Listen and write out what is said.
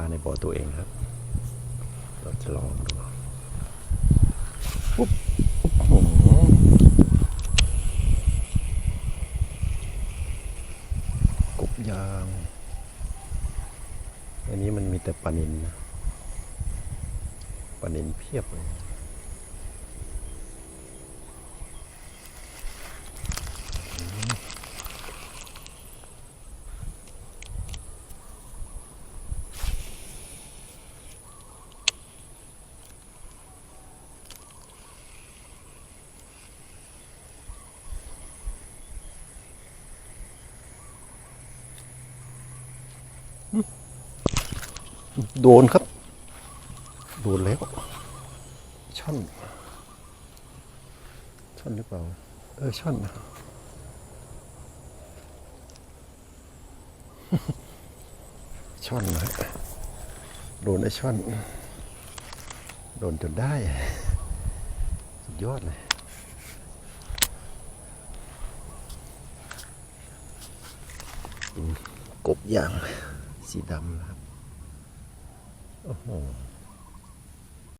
าในบ่อตัวเองครับ เราจะลองดูปุ๊บโอ้โหกบยาง อันนี้มันมีแต่ปลานินนะปลานินเพียบเลย โดนครับ โดนแล้วช่อนช่อนหรือเปล่า เออช่อนนะช่อนนะโดนไอ้ช่อน โดนจนได้ สุดยอดเลย กบยาง สีดำนะครับ โอ้โห